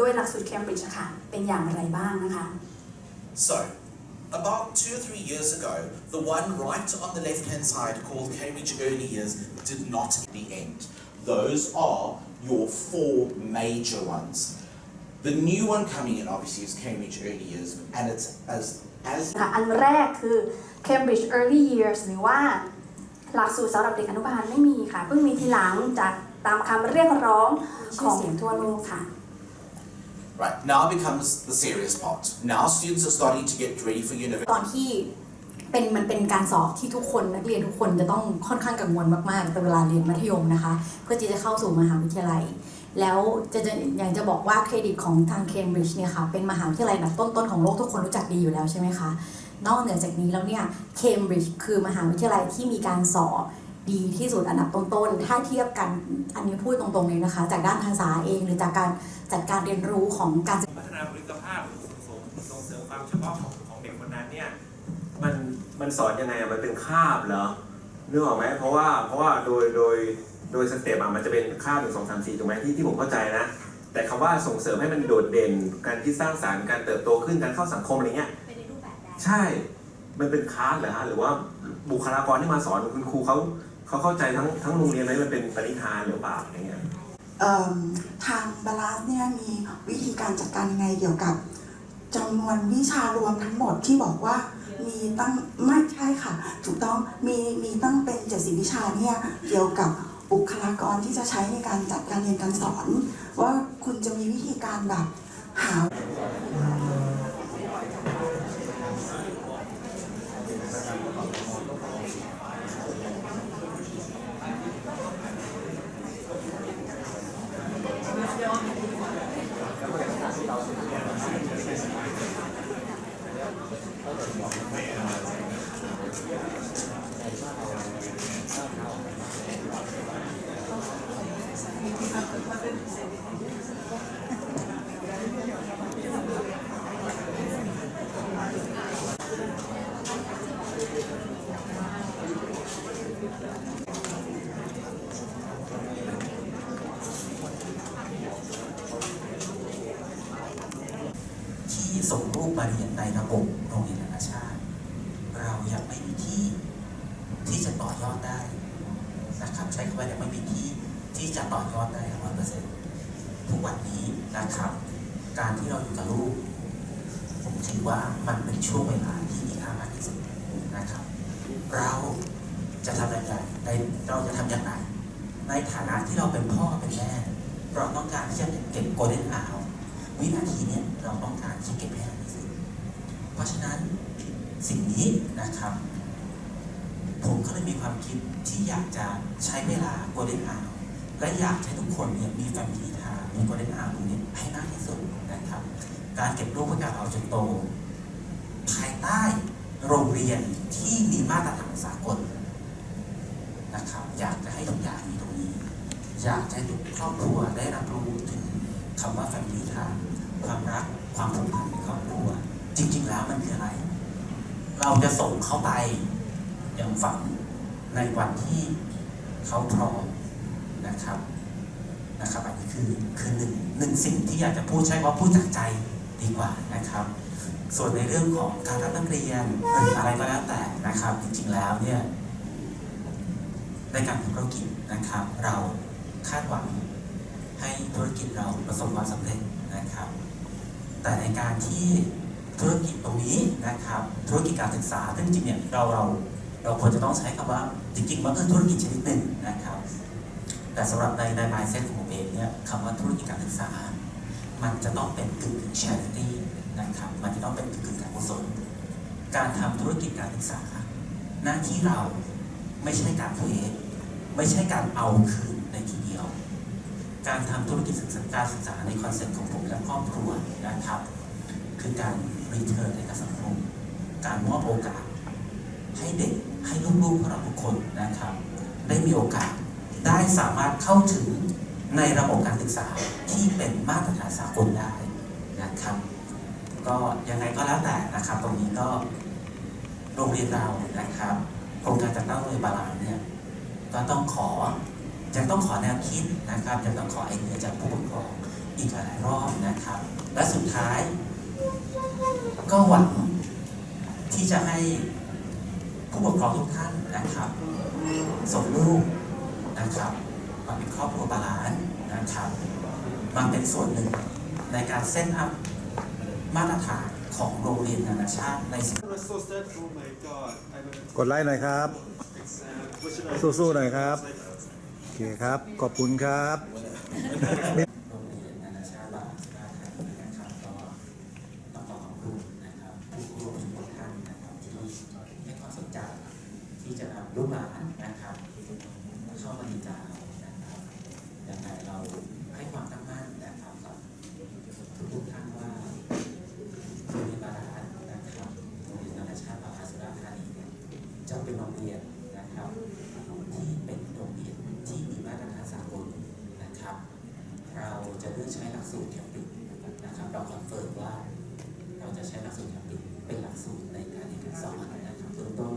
ด้วยหลักสูตรเคมบริดจ์ค่ะเป็นอย่างไรบ้างนะคะ So, about two or three years ago, the one right on the left hand side called Cambridge Early Years did not the end. Those are your four major ones. The new one coming in obviously is Cambridge Early Years, and it's as as ค่ะอันแรกคือ Cambridge Early Years หรือว่าหลักสูตรสำหรับเด็กอนุบาลไม่มีค่ะ เพิ่งมีทีหลังจากตามคำเรียกร้องของเสียงทั่วโลกค่ะ right now becomes the serious part. Now students are starting to get ready for university. ตอนที่เป็นมันเป็นการสอบที่ทุกคนนักเรียนทุกคนจะต้องค่อนข้างกังวลมากๆเป็นเวลาเรียนมัธยมนะคะ เพื่อที่จะเข้าสู่มหาวิทยาลัย แล้วจะจะอยากจะบอกว่าเครดิตของทางเคมบริดจ์เนี่ยค่ะเป็นมหาวิทยาลัยอันดับต้นๆของโลกทุกคนรู้จักดีอยู่แล้วใช่ไหมคะ นอกเหนือจากนี้แล้วเนี่ยเคมบริดจ์คือมหาวิทยาลัยที่มีการสอบ ดีที่สุดอันดับต้นๆ ถ้าเทียบกันอันนี้พูดตรงๆเลยนะคะ จากด้านภาษาเองหรือจากการจัดการเรียนรู้ของการพัฒนาบุคลิกภาพหรือส่งเสริมส่งเสริมความเฉพาะของของเด็กคนนั้นเนี่ยมันมันสอนยังไงอะมันเป็นคาบเหรอนึกออกไหมเพราะว่าเพราะว่าโดยโดยโดยสเต็ปอะมันจะเป็นคาบหนึ่งสองสามสี่ถูกไหมที่ที่ผมเข้าใจนะ แต่คำว่าส่งเสริมให้มันโดดเด่นการคิดสร้างสรรค์การเติบโตขึ้นการเข้าสังคมอะไรเงี้ยใช่ มันเป็นคลาสเหรอฮะหรือว่าบุคลากรที่มาสอนคุณครูเขา เขาเข้าใจทั้งทั้งโรงเรียนไหมมันเป็นปณิธานหรือเปล่าอะไรเงี้ยเอิ่มทางบาลานซ์เนี่ยมีวิธีการจัดการยังไงเกี่ยวกับจำนวนวิชารวมทั้งหมดที่บอกว่ามีตั้งไม่ใช่ค่ะ ถูกต้องมีมีตั้งเป็น 70 วิชาเนี่ยเกี่ยวกับบุคลากรที่จะใช้ในการจัดการเรียนการสอน ว่าคุณจะมีวิธีการแบบหา ที่ส่งลูกมาเรียนในระบบโรงเรียนนานาชาติ เรายังไม่มีที่ที่จะต่อยอดได้นะครับใช้คำว่ายังไม่มีที่ที่จะต่อยอดได้ร้อยเปอร์เซ็นต์ทุกวันนี้นะครับ การที่เราอยู่กับลูก ผมถือว่ามันเป็นช่วงเวลาที่มีค่ามากที่สุดนะครับ เราจะทำอย่างไรในเราจะทำอย่างไรในฐานะที่เราเป็นพ่อเป็นแม่ เราต้องการที่จะเก็บโกลเด้นอาว วินาทีนี้เราต้องการที่เก็บให้ได้ที่สุด เพราะฉะนั้นสิ่งนี้นะครับ ผมก็เลยมีความคิดที่อยากจะใช้เวลาโกลเด้นอาวและอยากให้ทุกคนเนี่ยมีแฟมิลี่ทามีโกลเด้นอาวตรงนี้ให้มากที่สุดนะครับ การเก็บลูกเพื่อการเอาจนโต ภายใต้โรงเรียนที่มีมาตรฐานสากลนะครับ อยากจะให้ทุกอย่างมีตรงนี้ อยากจะให้ทุกครอบครัวได้รับรู้ถึง คำว่า family time ความรักความผูกพันในครอบครัว จริง ๆ แล้วมันคืออะไร เราจะส่งเขาไปอย่างฝันในวันที่เขาพร้อมนะครับนะครับอันนี้คือคือหนึ่งหนึ่งสิ่งที่อยากจะพูดใช้ว่าพูดจากใจดีกว่านะครับ ส่วนในเรื่องของการรับนักเรียนหรืออะไรก็แล้วแต่นะครับ จริงๆแล้วเนี่ยในการทำธุรกิจนะครับ เราคาดหวัง ให้ธุรกิจเราประสบความสำเร็จนะครับ แต่ในการที่ธุรกิจตรงนี้นะครับ ธุรกิจการศึกษาซึ่งจริงเนี่ยเราเราเราควรจะต้องใช้คำว่าจริงๆมันคือธุรกิจชนิดหนึ่งนะครับ แต่สำหรับในใน mindset ของผมเองเนี่ยคำว่าธุรกิจการศึกษา มันจะต้องเป็นกึ่งกึ่ง charity นะครับ มันจะต้องเป็นกึ่งกึ่งการกุศลการทำธุรกิจการศึกษา หน้าที่เราไม่ใช่การเทรดไม่ใช่การเอาคืนในทีเดียว การทำธุรกิจศึกษาการศึกษาในคอนเซ็ปต์ของผมและครอบครัวนะครับ คือการรีเทิร์นให้กับสังคม การมอบโอกาส ให้เด็กให้ลูกๆของเราทุกคนนะครับ ได้มีโอกาสได้สามารถเข้าถึงในระบบการศึกษาที่เป็นมาตรฐานสากลได้นะครับ ก็ยังไงก็แล้วแต่นะครับ ตรงนี้ก็โรงเรียนเรานะครับโครงการจัดตั้งโรงเรียนบาลานเนี่ยก็ต้องขอ ยังต้องขอแนวคิดนะครับยังต้องขอไอเดียจากผู้ปกครองอีกหลายๆรอบนะครับ และสุดท้าย ก็หวังที่จะให้ผู้ปกครองทุกท่านนะครับส่งลูกนะครับมาเป็นครอบครัวบาลานซ์นะครับมาเป็นส่วนหนึ่งในการเซตอัพมาตรฐานของโรงเรียนนานาชาติในสิ่งกดไลค์หน่อยครับ สู้ๆหน่อยครับโอ เคครับ ขอบคุณครับขอบคุณครับผู้ร่วมทุกท่านนะครับที่ให้ความสนใจะนำลูกหลานนะครับเข้ามาดีจนะครับยังไงเราให้ความตั้ง สูตรในการเรียนการสอนนะครับต้อง